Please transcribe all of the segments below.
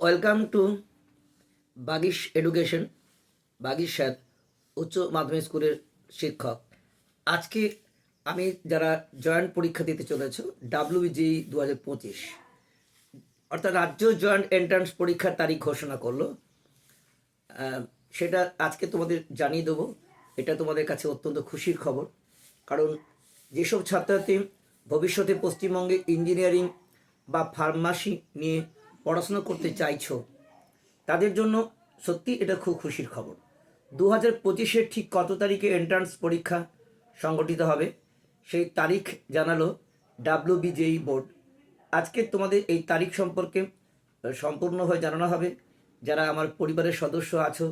Welcome to Bagish education Bagish sir উচ্চ মাধ্যমিক স্কুলের শিক্ষক। আজকে আমি যারা জয়েন্ট পরীক্ষা দিতে চলেছ ডাব্লিউজি দু হাজার পঁচিশ, অর্থাৎ রাজ্য জয়েন্ট এন্ট্রান্স পরীক্ষার তারিখ ঘোষণা করল। সেটা আজকে তোমাদের জানিয়ে দেবো। এটা তোমাদের কাছে অত্যন্ত খুশির খবর, কারণ যেসব ছাত্রছাত্রী ভবিষ্যতে পশ্চিমবঙ্গে ইঞ্জিনিয়ারিং বা ফার্মাসি নিয়ে পড়াশোনা করতে চাইছো, তাদের জন্য সত্যি এটা খুব খুশির খবর। দু হাজার পঁচিশের ঠিক কত তারিখে এন্ট্রান্স পরীক্ষা সংগঠিত হবে, সেই তারিখ জানালো ডাব্লিউবিজেই বোর্ড। আজকে তোমাদের এই তারিখ সম্পর্কে সম্পূর্ণভাবে জানানো হবে। যারা আমার পরিবারের সদস্য আছো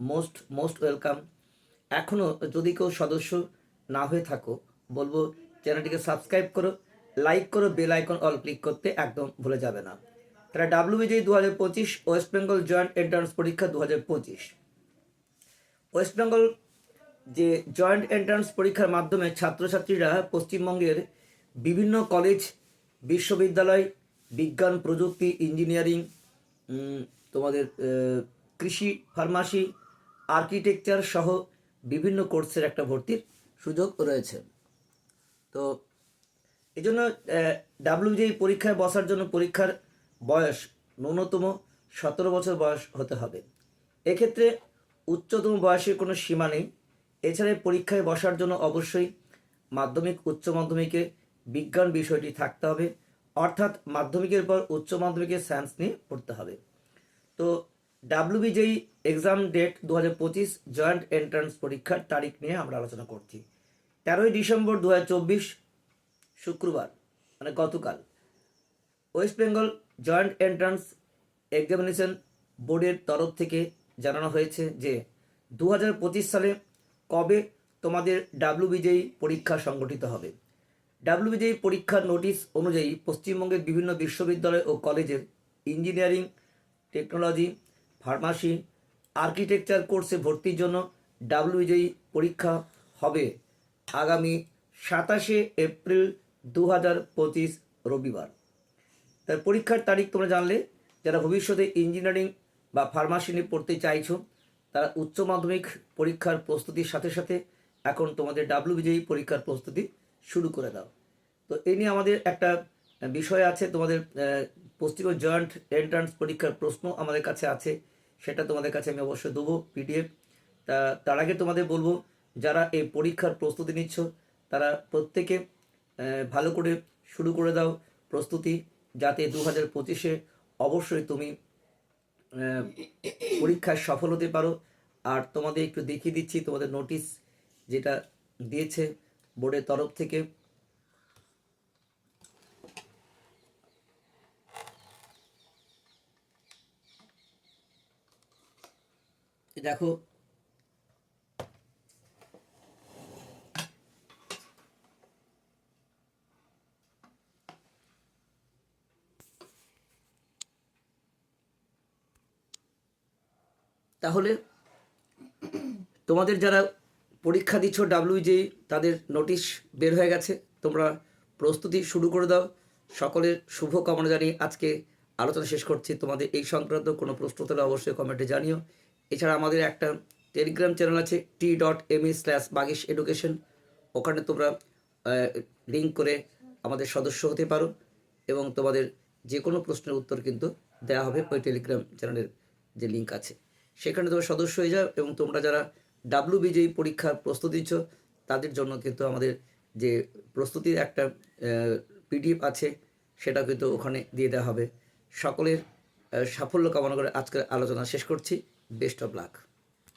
মোস্ট মোস্ট ওয়েলকাম এখনও যদি কেউ সদস্য না হয়ে থাকো, বলব চ্যানেলটিকে সাবস্ক্রাইব করো লাইক করো বেল আইকন অল ক্লিক করতে একদম ভুলে যাবে না। তারা ডাব্লিউ ডাব্লিউবিজি দু হাজার পঁচিশ ওয়েস্ট বেঙ্গল জয়েন্ট এন্ট্রান্স পরীক্ষা দু হাজার পঁচিশ। ওয়েস্ট বেঙ্গল যে জয়েন্ট এন্ট্রান্স পরীক্ষার মাধ্যমে ছাত্রছাত্রীরা পশ্চিমবঙ্গের বিভিন্ন কলেজ বিশ্ববিদ্যালয়, বিজ্ঞান, প্রযুক্তি ইঞ্জিনিয়ারিং তোমাদের কৃষি ফার্মাসি আর্কিটেকচার সহ বিভিন্ন কোর্সের একটা ভর্তির সুযোগ রয়েছে। তো এই জন্য ডাব্লিউজি পরীক্ষায় বসার জন্য পরীক্ষার বয়স ন্যূনতম সতেরো বছর বয়স হতে হবে। এক্ষেত্রে উচ্চতম বয়সের কোনো সীমা নেই। এছাড়া পরীক্ষায় বসার জন্য অবশ্যই মাধ্যমিক, উচ্চ মাধ্যমিকে বিজ্ঞান বিষয়টি থাকতে হবে। অর্থাৎ মাধ্যমিকের পর উচ্চ মাধ্যমিকের সায়েন্স নিয়ে পড়তে হবে। তো ডাব্লিউবিজেই এক্সাম ডেট দু হাজার পঁচিশ জয়েন্ট এন্ট্রান্স পরীক্ষার তারিখ নিয়ে আমরা আলোচনা করছি। তেরোই ডিসেম্বর দু হাজার চব্বিশ, শুক্রবার মানে গতকাল। West Bengal joint entrance examination বোর্ডের তরফ থেকে জানানো হয়েছে যে দু হাজার পঁচিশ সালে কবে তোমাদের ডাব্লিউবিজেই পরীক্ষা সংগঠিত হবে? ডাব্লিউবিজেই পরীক্ষার নোটিশ অনুযায়ী পশ্চিমবঙ্গের বিভিন্ন বিশ্ববিদ্যালয় ও কলেজের ইঞ্জিনিয়ারিং, টেকনোলজি, ফার্মাসি, আর্কিটেকচার কোর্সে ভর্তির জন্য ডাব্লিউবিজেই পরীক্ষা হবে আগামী সাতাশে এপ্রিল দু হাজার পঁচিশ রবিবার। তার পরীক্ষার তারিখ তোমরা জানলে, যারা ভবিষ্যতে ইঞ্জিনিয়ারিং বা ফার্মাসি নিয়ে পড়তে চাইছো, তারা উচ্চ মাধ্যমিক পরীক্ষার প্রস্তুতির সাথে সাথে এখন তোমাদের ডাব্লিউবিজয়ী পরীক্ষার প্রস্তুতি শুরু করে দাও। তো এই নিয়ে আমাদের একটা বিষয় আছে, তোমাদের পশ্চিমবঙ্গ জয়েন্ট এন্ট্রান্স পরীক্ষার প্রশ্ন আমাদের কাছে আছে, সেটা তোমাদের কাছে আমি অবশ্যই দেবো পিডিএফ তা, তার আগে তোমাদের বলব, যারা এই পরীক্ষার প্রস্তুতি নিচ্ছ, তারা প্রত্যেকে ভালো করে শুরু করে দাও প্রস্তুতি। যাতে দু হাজার পঁচিশে অবশ্যই তুমি পরীক্ষায় সফল হতে পারো। আর তোমাদের একটু দেখিয়ে দিচ্ছি তোমাদের নোটিশ যেটা দিয়েছে বোর্ডের তরফ থেকে। দেখো তাহলে তোমাদের যারা পরীক্ষা দিচ্ছ ডাব্লিউজি তাদের নোটিশ বের হয়ে গেছে। তোমরা প্রস্তুতি শুরু করে দাও। সকলের শুভ কামনা জানিয়ে আজকে আলোচনা শেষ করছি। তোমাদের এই সংক্রান্ত কোনো প্রশ্ন তাহলে অবশ্যই কমেন্টে জানিও। এছাড়া আমাদের একটা টেলিগ্রাম চ্যানেল আছে T dot M E slash Bagish education ওখানে তোমরা লিঙ্ক করে আমাদের সদস্য হতে পারো এবং তোমাদের যে কোনো প্রশ্নের উত্তর কিন্তু দেওয়া হবে ওই টেলিগ্রাম চ্যানেলের যে লিঙ্ক আছে। সেখানে তোমরা সদস্য হয়ে যাও এবং তোমরা যারা ডাব্লু বিজয়ী পরীক্ষার প্রস্তুতি দিচ্ছ তাদের জন্য কিন্তু আমাদের যে প্রস্তুতির একটা পিডিএফ আছে, সেটা কিন্তু ওখানে দিয়ে দেওয়া হবে। সকলের সাফল্য কামনা করে আজকের আলোচনা শেষ করছি। Best of luck